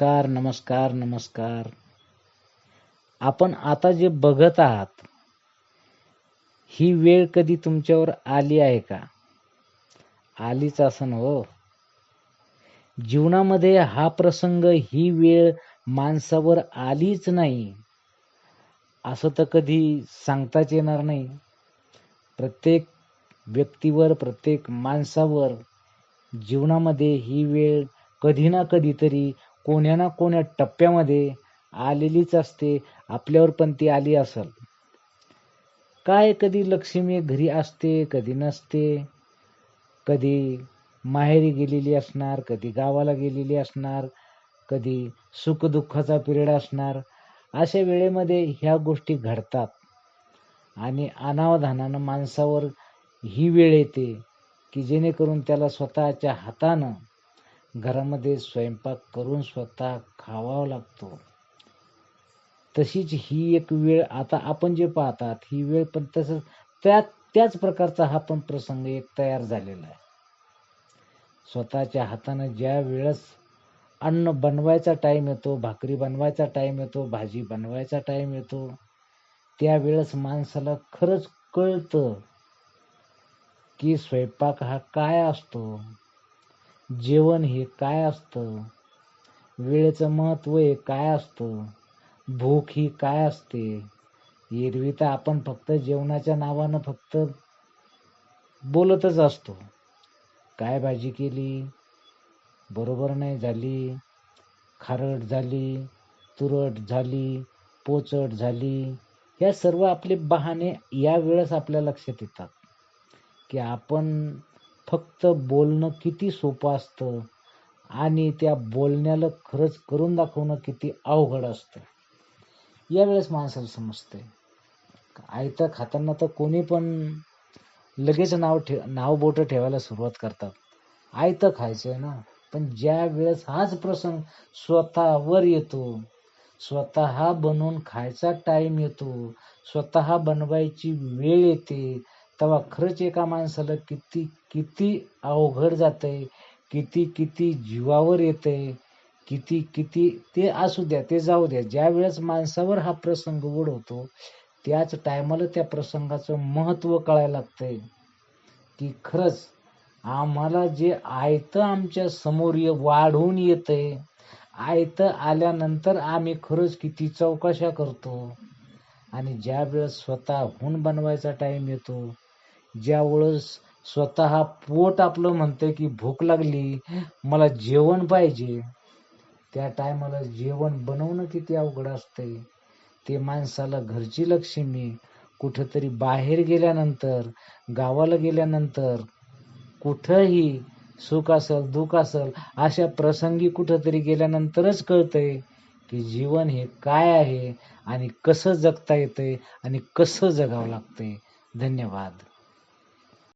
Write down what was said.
नमस्कार नमस्कार नमस्कार. आपण आता जे बघत आहात ही वेळ कधी तुमच्यावर आली आहे का? आलीच असं हो. जीवनामध्ये हा प्रसंग ही वेळ माणसावर आलीच नाही. असं तर कधी सांगताच येणार नाही. प्रत्येक व्यक्तीवर प्रत्येक माणसावर जीवनामध्ये ही वेळ कधी ना कधीतरी कोण्या ना कोण्या टप्प्यामध्ये आलेलीच असते आपल्यावर पण ती आली असल. काय कधी लक्ष्मी घरी असते कधी नसते कधी माहेरी गेलेली असणार कधी गावाला गेलेली असणार कधी सुखदुःखाचा पिरियड असणार अशा वेळेमध्ये ह्या गोष्टी घडतात. आणि अनावधानानं माणसावर ही वेळ येते की जेणेकरून त्याला स्वतःच्या हातानं घरामध्ये स्वयंपाक करून स्वतः खावावा लागतो. तशीच ही एक वेळ आता आपण जे पाहतात ही वेळ पण तसंच त्या त्याच प्रकारचा हा पण प्रसंग एक तयार झालेला आहे. स्वतःच्या हातानं ज्या वेळेस अन्न बनवायचा टाईम येतो भाकरी बनवायचा टाईम येतो भाजी बनवायचा टाईम येतो त्यावेळेस माणसाला खरंच कळतं की स्वयंपाक हा काय असतो जेवण हे काय असतं? वेळेचं महत्त्व हे काय असतं? भूक ही काय असते? एरवी तर आपण फक्त जेवणाच्या नावानं फक्त बोलतच असतो. काय भाजी केली? बरोबर नाही झाली. खारट झाली तुरट झाली पोचट झाली. ह्या सर्व आपले बहाणे या वेळेस आपल्या लक्षात येतात. की आपण फक्त बोलणं किती सोपं असतं आणि त्या बोलण्याला खरंच करून दाखवणं किती अवघड असतं. यावेळेस माणसाला समजते आयतं खाताना तर कोणी पण लगेच नाव ठे नाव बोटं ठेवायला सुरुवात करतात. आयतं खायचं आहे ना. पण ज्या वेळेस हाच प्रसंग स्वतःवर येतो स्वतः बनवून खायचा टाईम येतो स्वतः बनवायची वेळ येते तेव्हा खरंच एका माणसाला किती किती अवघड जातंय किती किती जीवावर येतंय किती किती ते असू द्या ते जाऊ द्या. ज्या वेळेस माणसावर हा प्रसंग ओढवतो त्याच टायमाला त्या प्रसंगाचं महत्त्व कळायला लागतंय. की खरंच आम्हाला जे आयतं आमच्यासमोर ये वाढून येतंय आयतं आल्यानंतर आम्ही खरंच किती चौकशा करतो. आणि ज्या वेळेस स्वतःहून बनवायचा टाईम येतो ज्यावेळेस स्वतः पोट आपलं म्हणतंय की भूक लागली मला जेवण पाहिजे. त्या टायमाला जेवण बनवणं किती अवघड असतंय. ते माणसाला घरची लक्ष्मी कुठंतरी बाहेर गेल्यानंतर गावाला गेल्यानंतर कुठंही सुख असेल दुःख असेल अशा प्रसंगी कुठंतरी गेल्यानंतरच कळतंय की जीवन हे काय आहे आणि कसं जगता येतंय आणि कसं जगावं लागतंय. धन्यवाद.